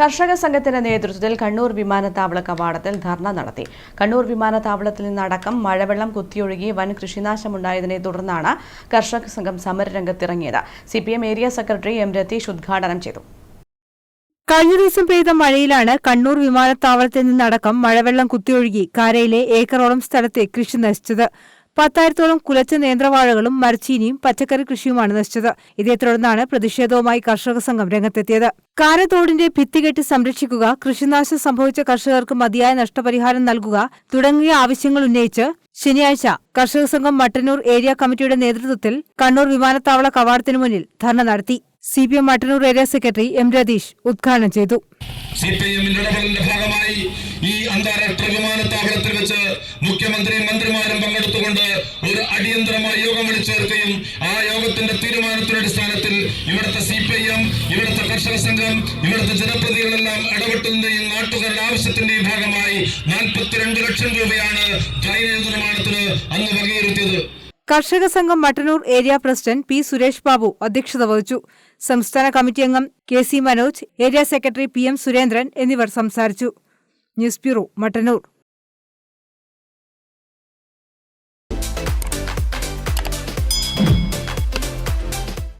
കർഷക സംഘത്തിന്റെ നേതൃത്വത്തിൽ കണ്ണൂർ വിമാനത്താവള കവാടത്തിൽ ധർണ നടത്തി. കണ്ണൂർ വിമാനത്താവളത്തിൽ നിന്നടക്കം മഴവെള്ളം കുത്തിയൊഴുകി വൻ കൃഷിനാശമുണ്ടായതിനെ തുടർന്നാണ് കർഷക സംഘം സമരരംഗത്തിറങ്ങിയത്. C P M area secretary M Ratheesh ഉദ്ഘാടനം ചെയ്തു. കഴിഞ്ഞ ദിവസം പെയ്ത മഴയിലാണ് കണ്ണൂർ വിമാനത്താവളത്തിൽ നിന്നടക്കം മഴവെള്ളം കുത്തിയൊഴുകി കരയിലെ ഏക്കറോളം സ്ഥലത്തെ കൃഷി നശിച്ചത്. പത്തായിരത്തോളം കുലച്ച നേന്ത്രവാഴകളും മരച്ചീനിയും പച്ചക്കറി കൃഷിയുമാണ് നശിച്ചത്. ഇതേ തുടർന്നാണ് പ്രതിഷേധവുമായി കർഷക സംഘം രംഗത്തെത്തിയത്. കാരത്തോടിന്റെ ഭിത്തികെട്ടി സംരക്ഷിക്കുക കൃഷിനാശം സംഭവിച്ച കർഷകർക്ക് മതിയായ നഷ്ടപരിഹാരം നൽകുക തുടങ്ങിയ ആവശ്യങ്ങൾ ഉന്നയിച്ച് ശനിയാഴ്ച കർഷക സംഘം മട്ടന്നൂർ ഏരിയ കമ്മിറ്റിയുടെ നേതൃത്വത്തിൽ കണ്ണൂർ വിമാനത്താവള കവാടത്തിനു മുന്നിൽ ധർണ നടത്തി. C P M Mattannur area secretary M Ratheesh ഉദ്ഘാടനം ചെയ്തു. ഭാഗമായി ഈ അന്താരാഷ്ട്ര വിമാനത്താവളത്തിൽ വെച്ച് മുഖ്യമന്ത്രിയും മന്ത്രിമാരും പങ്കെടുത്തുകൊണ്ട് ഒരു അടിയന്തരമായ യോഗം വിളിച്ചു ചേർക്കുകയും ആ യോഗത്തിന്റെ തീരുമാനത്തിന്റെ ഇവിടുത്തെ സി പി എം ഇവിടുത്തെ കർഷക സംഘം ഇവിടുത്തെ ജനപ്രതികളെല്ലാം ഇടപെട്ടതിന്റെയും നാട്ടുകാരുടെ ആവശ്യത്തിന്റെയും ഭാഗമായി നാൽപ്പത്തിരണ്ട് ലക്ഷം രൂപയാണ് ജൈന നിർമ്മാണത്തിന് അന്ന് വകയിരുത്തിയത്. കർഷക സംഘം Mattannur area president P Suresh Babu അധ്യക്ഷത വഹിച്ചു. സംസ്ഥാന കമ്മിറ്റി അംഗം K C Manoj area secretary P M Surendran എന്നിവർ സംസാരിച്ചു. News bureau Mattannur.